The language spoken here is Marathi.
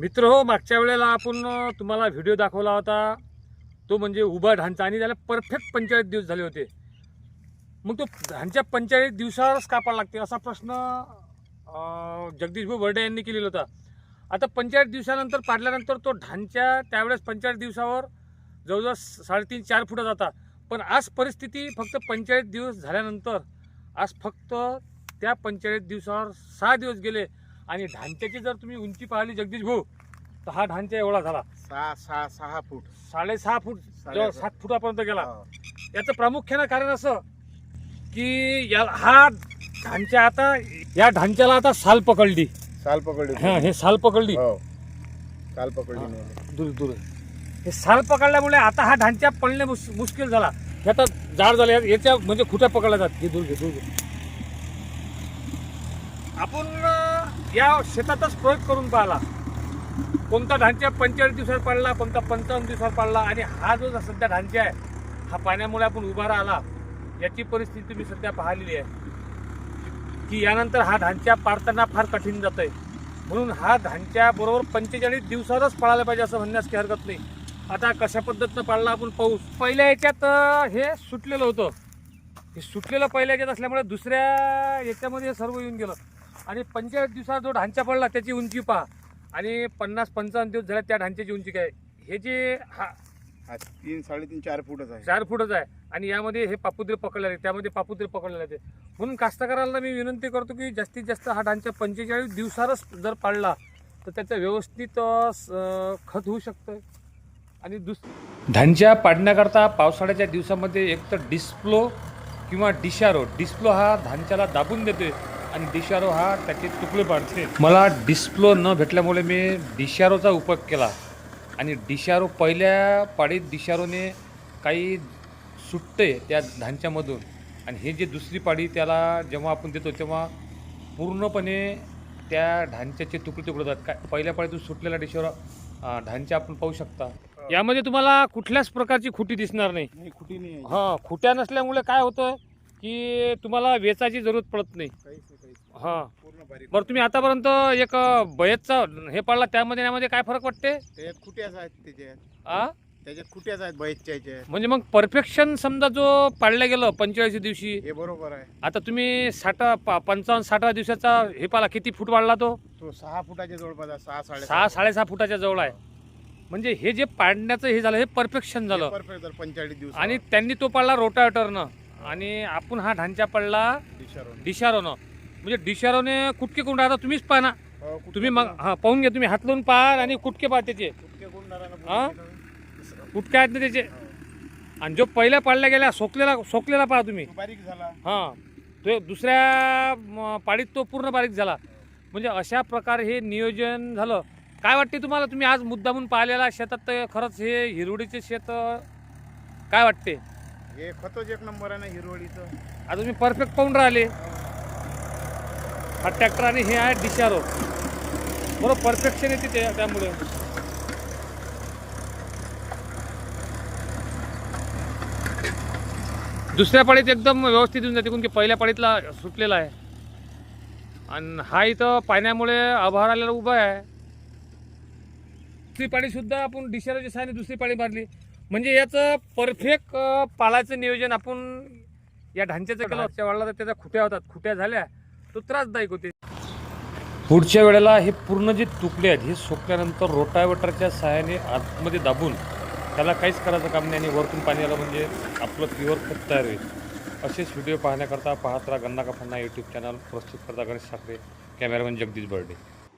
मित्र हो मागच्या वेळेला आपण तुम्हाला व्हिडिओ दाखवला होता. तो म्हणजे उभा ढांचा आणि त्याला परफेक्ट पंचेचाळीस दिवस झाले होते. मग तो ढांच्या पंचेचाळीस दिवसावरच कापायला लागते असा प्रश्न जगदीशभाऊ बर्डे यांनी केलेला होता. आता पंचेचाळीस दिवसानंतर पाडल्यानंतर तो ढांच्या त्यावेळेस पंचेचाळीस दिवसावर जवळजवळ साडेतीन चार फुटं जाता पण आज परिस्थिती फक्त पंचेचाळीस दिवस झाल्यानंतर आज फक्त त्या पंचेचाळीस दिवसावर सहा दिवस गेले. आणि ढांच्याची जर तुम्ही उंची पाहिली जगदीश भाऊ तर हा ढांचा एवढा झाला. सहा सहा सहा फूट. साडेसहा फूट. सात फुटापर्यंत गेला. हो. याचं प्रामुख्यानं कारण असं की या हा ढांचा आता या ढांच्याला आता साल पकडली. साल पकडली. हा हे साल पकडली. हो. साल पकडली नाही. दूर दूर. हे साल पकडल्यामुळे आता हा ढांचा पडणे मुश्किल झाला. हे आता जाड झाले. याच्या म्हणजे खुट्या पकडल्या जात? घे दूर घे दूर. घे आपण अं, या शेतातच प्रयोग करून पाहिला. कोणता ढांचा पंचेचाळीस दिवसात पडला कोणता पंचावन्न दिवसात पडला आणि हा जो सध्या ढांचा आहे हा पाण्यामुळे आपण उभा राहिला याची परिस्थिती तुम्ही सध्या पाहिलेली आहे. की यानंतर हा ढांचा पाडताना फार कठीण जात आहे म्हणून हा ढांच्या बरोबर पंचेचाळीस दिवसातच पळायला पाहिजे असं म्हणण्यास काही हरकत नाही. आता कशा पद्धतीनं पाळला आपण पाऊस पहिल्या याच्यात हे सुटलेलं होतं. हे सुटलेलं पहिल्या याच्यात असल्यामुळे दुसऱ्या याच्यामध्ये हे सर्व येऊन गेलं. आणि पंचेचाळीस दिवसात जो ढांचा पडला त्याची उंची पहा. आणि पन्नास पंचावन्न दिवस झाले त्या ढांच्याची उंची काय? हे जे हा हा तीन साडेतीन चार फूटच आहे. चार फुटच आहे. आणि यामध्ये हे पापुद्रे पकडलेले आहेत, त्यामध्ये पापुद्रे पकडलेले आहेत. म्हणून कास्तकाराला मी विनंती करतो की जास्तीत जास्त हा ढांचा पंचेचाळीस दिवसारच जर पाळला तर त्याचं व्यवस्थित अं, स- अं, खत होऊ शकतं आणि दुस ढांच्या पाडण्याकरता पावसाळ्याच्या दिवसामध्ये एक तर डिस्प्लो किंवा डिशारो. डिस्प्लो हा धांच्याला दाबून देते आणि डिशारो हा त्याचे तुकडे पाडते. मला डिस्प्लो न भेटल्यामुळे मी डिशारोचा उपयोग केला. आणि डिशारो पहिल्या पाडीत डिशारोने काही सुटते त्या धांच्यामधून आणि हे जे दुसरी पाडी त्याला जेव्हा आपण देतो तेव्हा पूर्णपणे त्या ढांच्याचे तुकडे तुकडे होतात. काय पहिल्या पाडीतून सुटलेला डिशारो अं, ढांचा आपण पाहू शकता. यामध्ये तुम्हाला कुठल्याच प्रकारची खुटी दिसणार नाही. नाही खुटी नाही. हा खुट्या नसल्यामुळे काय होतं की तुम्हाला वेचाची जरूरत पडत नाही. हा. पूर्ण बारीक बरं तुम्ही आतापर्यंत एक बयतचा हे पाडला त्यामध्ये यामध्ये काय फरक वाटते? त्याच्यात खुट्याच आहेत त्याच्यात आ? त्याच्यात खुट्याच आहेत म्हणजे मग परफेक्शन समजा जो पाडल्या गेलं पंचेचाळीस दिवशी हे बरोबर आहे. आता तुम्ही साठ पंचावन्न साठा दिवसाचा हे पाला किती फूट वाढला तो? तो सहा फुटाच्या जवळपास आहे सहा साडे सहा साडेसहा फुटाच्या जवळ आहे. म्हणजे हे जे पाडण्याचं हे झालं हे परफेक्शन झालं. परफेक्ट झालं पंचेचाळीस दिवस आणि त्यांनी तो पाडला रोटावेटरनं. आणि आपण हा ढांचा पडला डिशारोनं म्हणजे डिशारोने कुटके कोण राहता तुम्हीच पाहा ना. हो, तुम्ही मग हा पाहून घ्या तुम्ही हात लावून पहा आणि कुटके पहा त्याचे हा? कुटके आहेत ना त्याचे. आणि जो पहिल्या पाडल्या गेल्या सोकलेला सोकलेला पहा तुम्ही. बारीक झाला. हां. तो दुसऱ्या म, पाडीत तो पूर्ण बारीक झाला. म्हणजे अशा प्रकारे हे नियोजन झालं. काय वाटते तुम्हाला? तुम्ही आज मुद्दामून पाहिलेला शेतात तर खरंच हे हिरवडीचे शेत अं, काय वाटते? हे खतच एक नंबर आहे ना हिरवळीचं. आता तुम्ही परफेक्ट पाहून राहिले. हा ट्रॅक्टर आणि हे आहे डिशारो बरोबर परफेक्शन येते ते त्यामुळे. दुसऱ्या पाळीत एकदम व्यवस्थित येऊन जाते की पहिल्या पाळीतला सुटलेला आहे. आणि हा इथं पाण्यामुळे आभार आलेला उभा आहे. दुसरी पाळीसुद्धा आपण डिशारोच्या सहाय्याने दुसरी पाळी मारली. म्हणजे याचं परफेक्ट पाळायचं नियोजन आपण या ढांच्याचं केलं मागच्या वाढला तर त्याच्या खुट्या होतात. खुट्या झाल्या. तो त्रासदायक होते. पुढच्या वेळेला हे पूर्ण जे तुकले आहेत हे सुकल्यानंतर रोटावेटरच्या सहाय्याने आतमध्ये दाबून त्याला काहीच करायचं काम नाही आणि वरतून पाणी आलं म्हणजे आपलं प्युअर खत तयार होईल. असेच व्हिडिओ पाहण्याकरता पाहत राहा गन्ना का फन्ना यूट्यूब चॅनल प्रस्तुत करता गणेश ठाकरे कॅमेरामॅन जगदीश बर्डे.